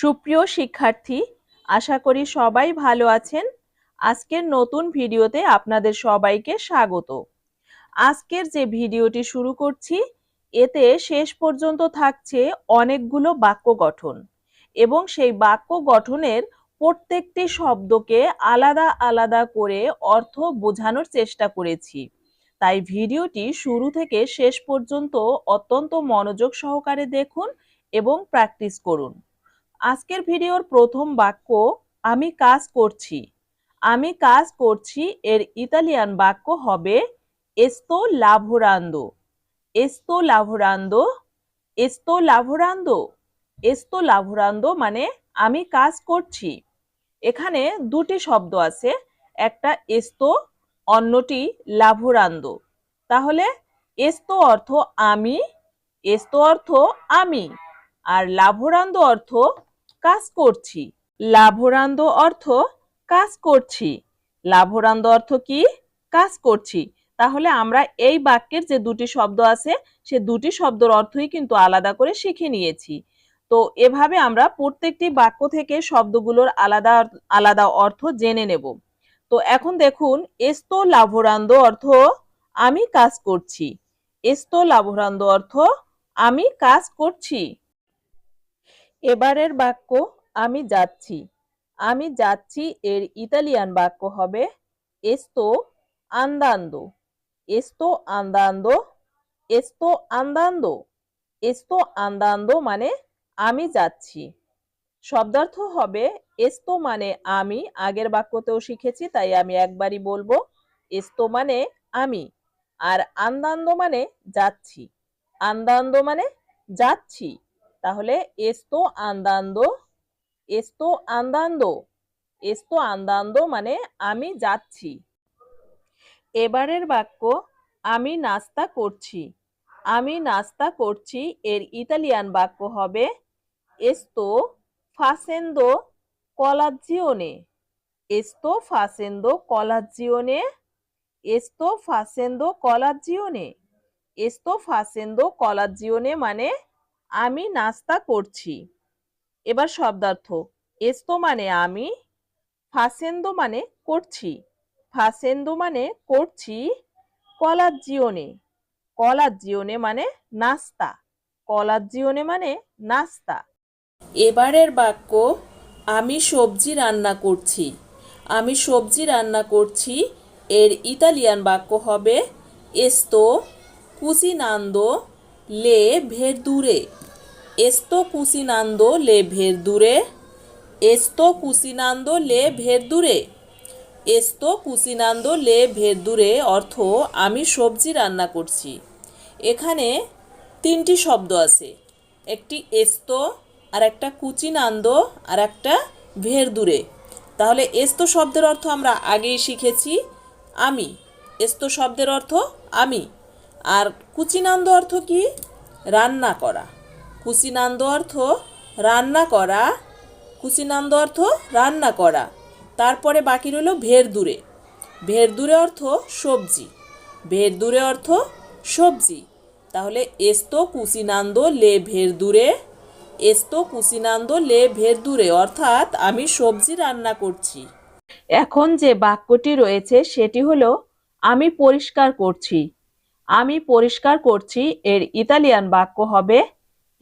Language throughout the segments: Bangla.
সুপ্রিয় শিক্ষার্থী, আশা করি সবাই ভালো আছেন। আজকের নতুন ভিডিওতে আপনাদের সবাইকে স্বাগত। আজকের যে ভিডিওটি শুরু করছি, এতে শেষ পর্যন্ত থাকছে অনেকগুলো বাক্য গঠন এবং সেই বাক্য গঠনের প্রত্যেকটি শব্দকে আলাদা আলাদা করে অর্থ বোঝানোর চেষ্টা করেছি। তাই ভিডিওটি শুরু থেকে শেষ পর্যন্ত অত্যন্ত মনোযোগ সহকারে দেখুন এবং প্র্যাকটিস করুন। আজকের ভিডিওর প্রথম বাক্য, আমি কাজ করছি। আমি কাজ করছি এর ইতালিয়ান বাক্য হবে, এস্তো লাভোরান্দো এস্তো লাভোরান্দো এস্তো লাভোরান্দো এস্তো লাভোরান্দো মানে আমি কাজ করছি। এখানে দুটি শব্দ আছে, একটা এস্তো অন্যটি লাভোরান্দো তাহলে, এস্তো অর্থ আমি এস্তো অর্থ আমি আর লাভোরান্দ অর্থ কাজ করছি। লাভরান্দ অর্থ কাজ করছি। লাভরান্দ অর্থ কি? কাজ করছি। তাহলে আমরা এই বাক্যের যে দুটি শব্দ আছে, সে দুটি শব্দের অর্থই কিন্তু আলাদা করে শিখে নিয়েছি। তো এভাবে আমরা প্রত্যেকটি বাক্য থেকে শব্দগুলোর আলাদা আলাদা অর্থ জেনে নেব। তো এখন দেখুন, এস্তো লাভরান্দ অর্থ আমি কাজ করছি। এস্তো লাভরান্দ অর্থ আমি কাজ করছি। এবারের বাক্য, আমি যাচ্ছি। আমি যাচ্ছি এর ইতালিয়ান বাক্য হবে, এস্তো আন্দান্দো এস্তো আন্দান্দো এস্তো আন্দান্দো এস্তো আন্দান্দো মানে আমি যাচ্ছি। শব্দার্থ হবে, এস্তো মানে আমি। আগের বাক্যতেও শিখেছি, তাই আমি একবারই বলব, এস্তো মানে আমি। আর আন্দান্দো মানে যাচ্ছি। আন্দান্দো মানে যাচ্ছি। তাহলে এস্তো আন্দান্দো এস্তো আন্দান্দো এস্তো আন্দান্দো মানে আমি যাচ্ছি। এবারের বাক্য, আমি নাস্তা করছি। আমি নাস্তা করছি এর ইতালিয়ান বাক্য হবে এস্তো ফাসেন্দো কলাজিওনে এস্তো ফাসেন্দো কলাজিওনে এস্তো ফাসেন্দো কলাজিওনে এস্তো ফাসেন্দো কলাজিওনে মানে আমি নাস্তা করছি। এবার শব্দার্থ, এস্তো মানে আমি, ফাসেন্দো মানে করছি, ফাসেন্দো মানে করছি কলার জিওনে কলার জিওনে মানে নাস্তা কলার জিওনে মানে নাস্তা। এবারের বাক্য, আমি সবজি রান্না করছি, আমি সবজি রান্না করছি। এর ইতালিয়ান বাক্য হবে, এস্তো, কুসিনান্দো লে ভেরদুরে এস্তো কুসিনান্দো লে ভেরদুরে এস্তো কুসিনান্দো লে ভেরদুরে এস্তো কুসিনান্দো লে ভেরদুরে অর্থ আমি সবজি রান্না করছি। এখানে তিনটি শব্দ আছে। একটি এস্তো আর একটা কুচিনান্দো আর একটা ভেরদুরে তাহলে এস্তো শব্দের অর্থ আমরা আগেই শিখেছি, আমি। এস্তো শব্দের অর্থ আমি। আর কুচিনান্দ অর্থ কি? রান্না করা। কুচিনান্দ অর্থ রান্না করা। কুচিনান্দ অর্থ রান্না করা। তারপরে বাকি রইল ভের দূরে ভের দূরে অর্থ সবজি। ভের দূরে অর্থ সবজি। তাহলে এস্তো কুচিনান্দ লে ভের দূরে এস্তো কুচিনান্দ লে ভের দূরে অর্থাৎ আমি সবজি রান্না করছি। এখন যে বাক্যটি রয়েছে সেটি হলো, আমি পরিষ্কার করছি। আমি পরিষ্কার করছি, এর ইতালিয়ান বাক্য হবে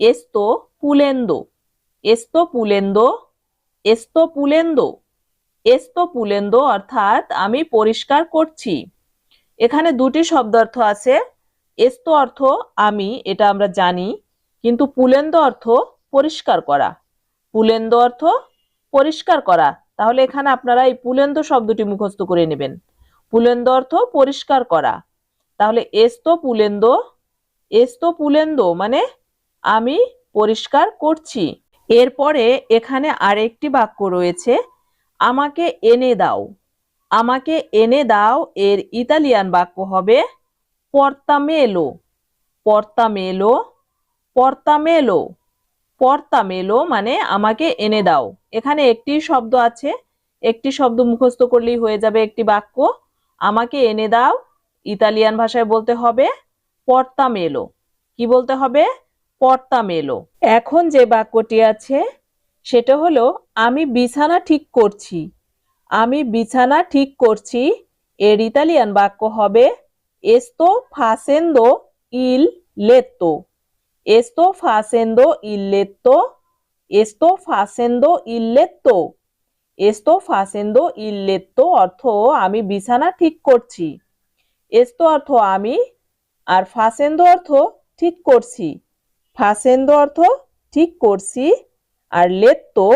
এস্তো পুলেন্দো এস্তো পুলেন্দো এস্তো পুলেন্দো এস্তো পুলেন্দো অর্থাৎ আমি পরিষ্কার করছি। এখানে দুটি শব্দার্থ আছে, এস্তো অর্থ আমি, এটা আমরা জানি, কিন্তু পুলেন্দো অর্থ পরিষ্কার করা। পুলেন্দো অর্থ পরিষ্কার করা। তাহলে এখানে আপনারা এই পুলেন্দ শব্দটি মুখস্থ করে নেবেন। পুলেন্দ অর্থ পরিষ্কার করা। তাহলে এস্তো পুলেন্দো এস্তো পুলেন্দো মানে আমি পরিষ্কার করছি। এরপরে এখানে আরেকটি বাক্য রয়েছে, আমাকে এনে দাও। আমাকে এনে দাও এর ইতালিয়ান বাক্য হবে পর্তামেলো পর্তামেলো পর্তামেলো পর্তামেলো মানে আমাকে এনে দাও। এখানে একটি শব্দ আছে, একটি শব্দ মুখস্থ করলেই হয়ে যাবে একটি বাক্য। আমাকে এনে দাও ইতালিয়ান ভাষায় বলতে হবে পর্তামেলো কি বলতে হবে? পর্তামেলো এখন যে বাক্যটি আছে, সেটা হলো, আমি বিছানা ঠিক করছি। আমি বিছানা ঠিক করছি, এর ইতালিয়ান বাক্য হবে এস্তো ফাসেন্দো ইল লেত্তো এস্তো ফাসেন্দো ইল লেত্তো এস্তো ফাসেন্দো ইল লেত্তো এস্তো ফাসেন্দো ইল লেত্তো অর্থ, আমি বিছানা ঠিক করছি। এস্তো অর্থ আমি আর ফাসেন্দো অর্থ ঠিক করছি। ফাসেন্দো অর্থ ঠিক করছি আর লেত্তো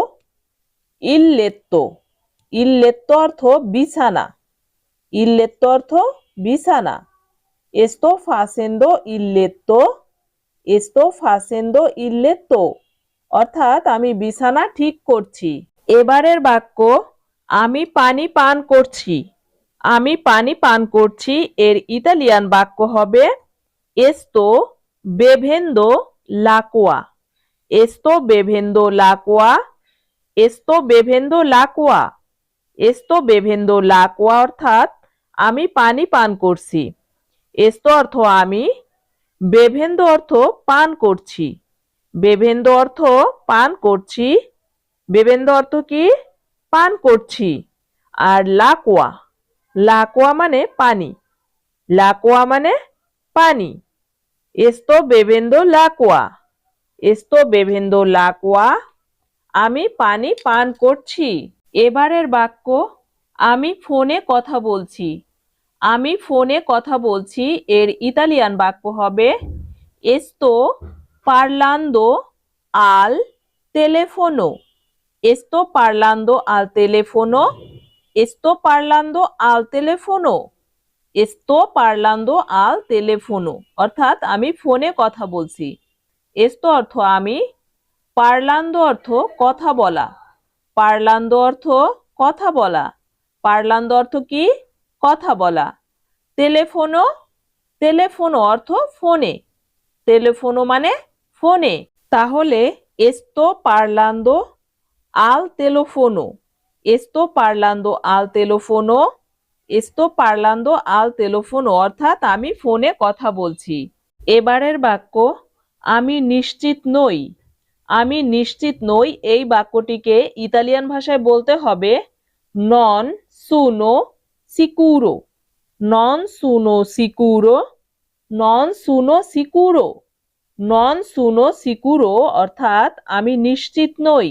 ইল লেত্তো ইল লেত্তো অর্থ বিছানা। ইল লেত্তো অর্থ বিছানা। এস্তো ফাসেন্দো ইল লেত্তো এস্তো ফাসেন্দো ইল লেত্তো অর্থাৎ আমি বিছানা ঠিক করছি। এবারের বাক্য, আমি পানি পান করছি। আমি পানি পান করছি, এর ইতালিয়ান বাক্য হবে এস্তো বেভেন্দো লাকোয়া এস্তো বেভেন্দো লাকোয়া এস্তো বেভেন্দো লাকোয়া এস্তো বেভেন্দো লাকোয়া অর্থাৎ আমি পানি পান করছি। এস্তো অর্থ আমি বেভেন্দো অর্থ পান করছি। বেভেন্দো অর্থ পান করছি। বেবেন্দ অর্থ কি? পান করছি। আর লাকোয়া লাকোয়া মানে পানি। লাকোয়া মানে পানি। এস্তো বেবেন্দ লাকোয়া। এস্তো বেবেন্দ লাকোয়া। আমি পানি পান করছি। এবারের বাক্য, আমি ফোনে কথা বলছি। আমি ফোনে কথা বলছি, এর ইতালিয়ান বাক্য হবে, এস্তো পারলান্দো আল telefono এস্তো parlando আল teléfono. Esto parlando al teléfono. Esto parlando al teléfono. অর্থাৎ আমি ফোনে কথা বলছি। এস্তো অর্থ আমি পারলান্দো অর্থ কথা বলা। পারলান্দো অর্থ কথা বলা। পারলান্দো অর্থ কি? কথা বলা। টেলিফোনো টেলিফোনো অর্থ ফোনে। টেলিফোনো মানে ফোনে। তাহলে এস্তো পারলান্দো al teléfono. Esto parlando al teléfono. Esto parlando al teléfono, অর্থাৎ আমি ফোনে কথা বলছি। এবারের বাক্য, আমি নিশ্চিত নই। আমি নিশ্চিত নই, এই বাক্যটিকে ইতালিয়ান ভাষায় বলতে হবে নন সুনো সিকুরো নন সুনো সিকুরো নন সুনো সিকুরো নন সুনো সিকুরো অর্থাৎ আমি নিশ্চিত নই।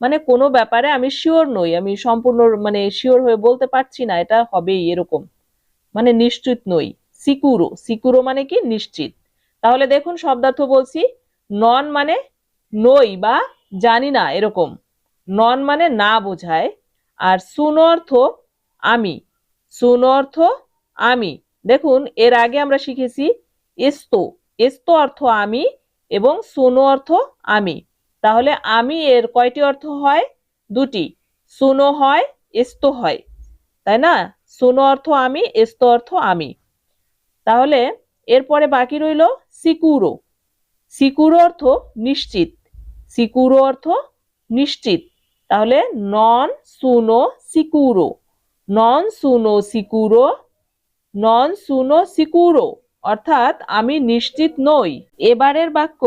মানে কোনো ব্যাপারে আমি শিওর নই, আমি সম্পূর্ণ মানে শিওর হয়ে বলতে পারছি না, এটা হবেই এরকম। মানে নিশ্চিত নই সিকুরো সিকুরো মানে কি? নিশ্চিত। তাহলে দেখুন শব্দার্থ বলছি, নন মানে নই বা জানি না, এরকম। নন মানে না বোঝায়, আর সুনো অর্থ আমি সুনো অর্থ আমি। দেখুন, এর আগে আমরা শিখেছি, এস্তো এস্তো অর্থ আমি এবং সুনো অর্থ আমি। তাহলে আমি এর কয়টি অর্থ হয়? দুটি। সুনো হয়, এস্ত হয়। তাই না? সুনো অর্থ আমি, এস্তো অর্থ আমি। তাহলে এরপরে বাকি রইল সিকুরো। সিকুরো অর্থ নিশ্চিত। সিকুরো অর্থ নিশ্চিত। তাহলে নন সুনো সিকুরো। নন সুনো সিকুরো। নন সুনো সিকুরো। অর্থাৎ আমি নিশ্চিত নই। এবারের বাক্য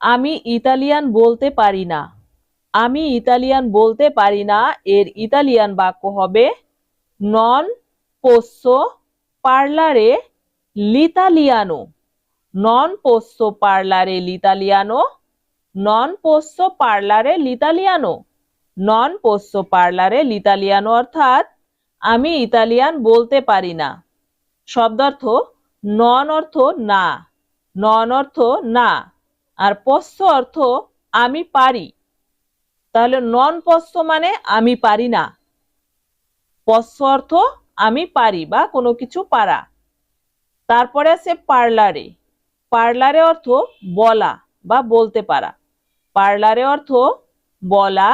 আমি ইতালিয়ান বলতে পারি না। আমি ইতালিয়ান বলতে পারি না, এর ইতালিয়ান বাক্য হবে নন পোস্সো পার্লারে লিতালিয়ানো নন পোস্সো পার্লারে লিতালিয়ানো নন পোস্সো পার্লারে লিতালিয়ানো নন পোস্সো পার্লারে লিতালিয়ানো অর্থাৎ, আমি ইতালিয়ান বলতে পারি না। শব্দার্থ নন অর্থ না। নন অর্থ না। আর পশ্চ অর্থ আমি পারি। তাহলে নন পশ্চ মানে আমি পারি না। পশ্চ অর্থ আমি পারি বা কোনো কিছু পারা। তারপরে আছে পার্লারে। পার্লারে অর্থ বলা বা বলতে পারা। পার্লারে অর্থ বলা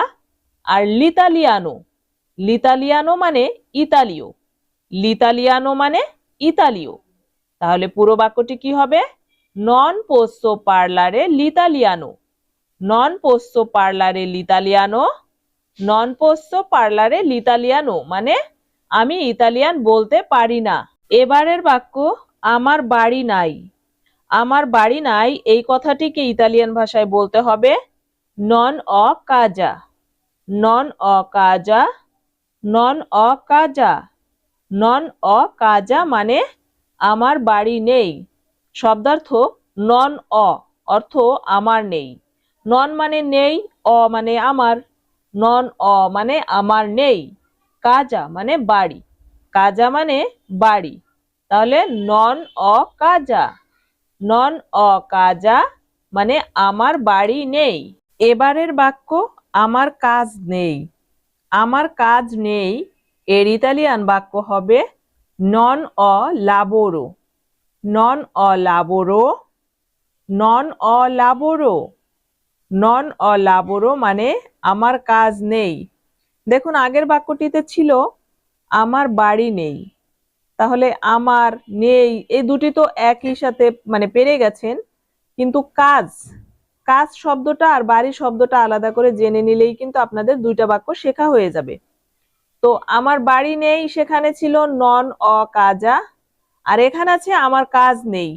আর লিতালিয়ানো। লিতালিয়ানো মানে ইতালীয়। লিতালিয়ানো মানে ইতালীয়। তাহলে পুরো বাক্যটি কি হবে? নন পোস্তো পার্লারে লিতালিয়ানো নন পোস্তো পার্লারে লিতালিয়ানো নন পোস্তো পার্লারে লিতালিয়ানো মানে আমি ইতালিয়ান বলতে পারি না। এবারের বাক্য, আমার বাড়ি নাই। আমার বাড়ি নাই, এই কথাটিকে ইতালিয়ান ভাষায় বলতে হবে নন অ কাজা নন অ কাজা নন অ কাজা নন অ কাজা মানে আমার বাড়ি নেই। শব্দার্থ নন অ, অর্থ আমার নেই। নন মানে নেই, অ মানে আমার। নন অ মানে আমার নেই। কাজা মানে বাড়ি। কাজা মানে বাড়ি। তাহলে নন অ কাজা। নন অ কাজা মানে আমার বাড়ি নেই। এবারের বাক্য, আমার কাজ নেই। আমার কাজ নেই। এর ইতালিয়ান বাক্য হবে নন অ লাবোরো। নন অ লাবোরো নন অ লাবোরো নন অ লাবোরো মানে আমার কাজ নেই। দেখুন, আগের বাক্যটিতে ছিল, আমার বাড়ি নেই। তাহলে আমার নেই এই দুটি তো একই সাথে মানে পেরে গেছেন। কিন্তু কাজ কাজ শব্দটা আর বাড়ি শব্দটা আলাদা করে জেনে নিলেই কিন্তু আপনাদের দুইটা বাক্য শেখা হয়ে যাবে। তো, আমার বাড়ি নেই সেখানে ছিল নন অ কাজা আর এখানে আছে, আমার কাজ নেই।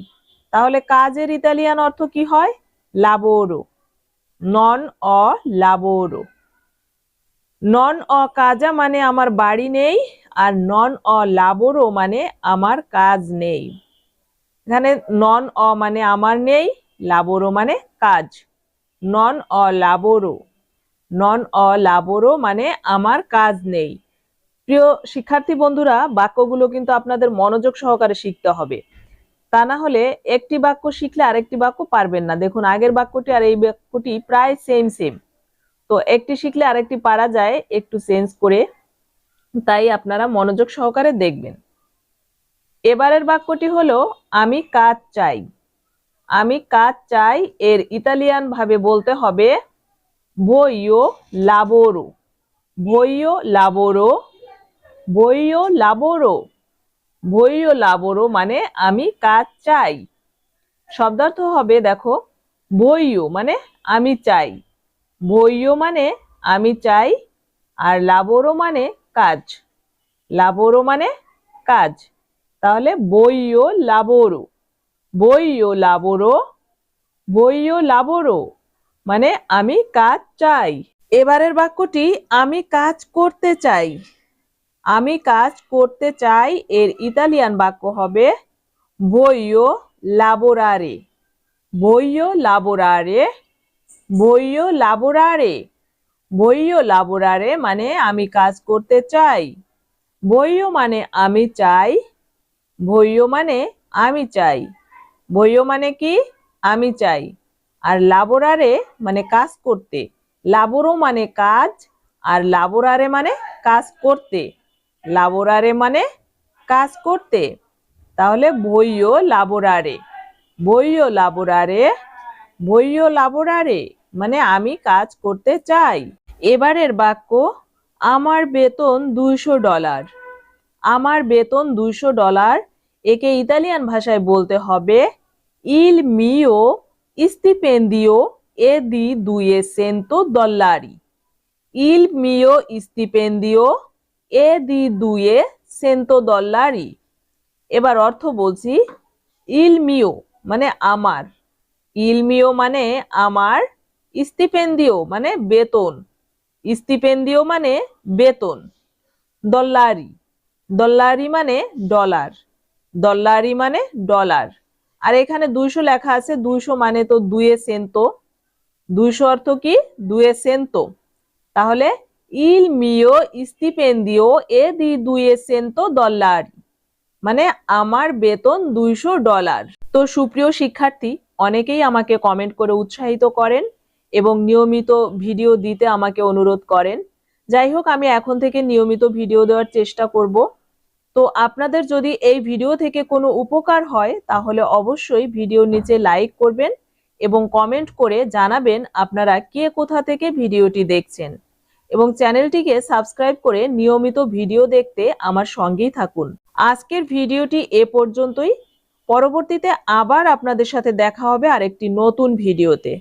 তাহলে কাজের ইতালিয়ান অর্থ কি হয়? লাবোরো নন অ লাবোরো নন অ কাজা মানে আমার বাড়ি নেই, আর নন অ লাবোরো মানে আমার কাজ নেই। এখানে নন অ মানে আমার নেই লাবোরো মানে কাজ। নন অ লাবোরো নন অ লাবোরো মানে আমার কাজ নেই। প্রিয় শিক্ষার্থী বন্ধুরা, বাক্যগুলো কিন্তু আপনাদের মনোযোগ সহকারে শিখতে হবে। তা না হলে একটি বাক্য শিখলে আরেকটি বাক্য পারবেন না। দেখুন, আগের বাক্যটি আর এই বাক্যটি প্রায় সেম সেম তো একটি শিখলে আরেকটি পারা যায়, একটু চেঞ্জ করে। তাই আপনারা মনোযোগ সহকারে দেখবেন। এবারের বাক্যটি হলো, আমি কাজ চাই। আমি কাজ চাই এর ইতালিয়ান ভাবে বলতে হবে বইও লাবোরো বইও লাবোরো বইও লাবোরো। বইও লাবোরো মানে আমি কাজ চাই। শব্দার্থ হবে, দেখো বইও মানে আমি চাই। বইও মানে আমি চাই আর লাবোরো মানে কাজ। লাবোরো মানে কাজ। তাহলে বইও লাবোরো। বইও লাবোরো। বইও লাবোরো মানে আমি কাজ চাই। এবারের বাক্যটি, আমি কাজ করতে চাই। আমি কাজ করতে চাই, এর ইতালিয়ান বাক্য হবে বইও লাবোরারে বইও লাবোরারে বইও লাবোরারে বইও লাবোরারে মানে আমি কাজ করতে চাই। বইও মানে আমি চাই। বইও মানে আমি চাই। বইও মানে কি? আমি চাই। আর লাবোরারে মানে কাজ করতে। লাবোরো মানে কাজ। আর লাবোরারে মানে কাজ করতে। লাবোরারে মানে কাজ করতে। তাহলে বইও লাবোরারে। বইও লাবোরারে বইও লাবোরারে মানে আমি কাজ করতে চাই। এবারের বাক্য, আমার বেতন দুইশো ডলার। আমার বেতন দুইশো ডলার, একে ইতালিয়ান ভাষায় বলতে হবে ইল মিও স্টিপেন্দিও এ দি দুয়ে সেন্তো দল্লারি ইল মিও স্টিপেন্দিও এ দি দুয়ে সেন্তো দল্লারি। এবার অর্থ বলছি ইল মিও মানে আমার। ইল মিও মানে আমার স্টিপেন্দিও মানে বেতন। স্টিপেন্দিও মানে বেতন। দল্লারি। দল্লারি মানে ডলার। দল্লারি মানে ডলার। আর এখানে দুইশো লেখা আছে, দুইশো মানে তো দুয়ে সেন্তো। দুইশো অর্থ কি? দুয়ে সেন্তো। তাহলে ইল মিও স্টিপেন্দিও এ দি দুয়ে সেন্তো দল্লারি মানে আমার বেতন দুইশো ডলার। তো সুপ্রিয় শিক্ষার্থী, অনেকেই আমাকে কমেন্ট করে উৎসাহিত করেন এবং নিয়মিত ভিডিও দিতে আমাকে অনুরোধ করেন। যাই হোক, আমি এখন থেকে নিয়মিত ভিডিও দেওয়ার চেষ্টা করব। তো আপনাদের যদি এই ভিডিও থেকে কোনো উপকার হয়, তাহলে অবশ্যই ভিডিওর নিচে লাইক করবেন এবং কমেন্ট করে জানাবেন আপনারা কে কোথা থেকে ভিডিওটি দেখছেন। এবং চ্যানেলটিকে সাবস্ক্রাইব করে নিয়মিত ভিডিও দেখতে আমার সঙ্গেই থাকুন। আজকের ভিডিওটি এ পর্যন্তই। পরবর্তীতে আবার আপনাদের সাথে দেখা হবে আরেকটি নতুন ভিডিওতে।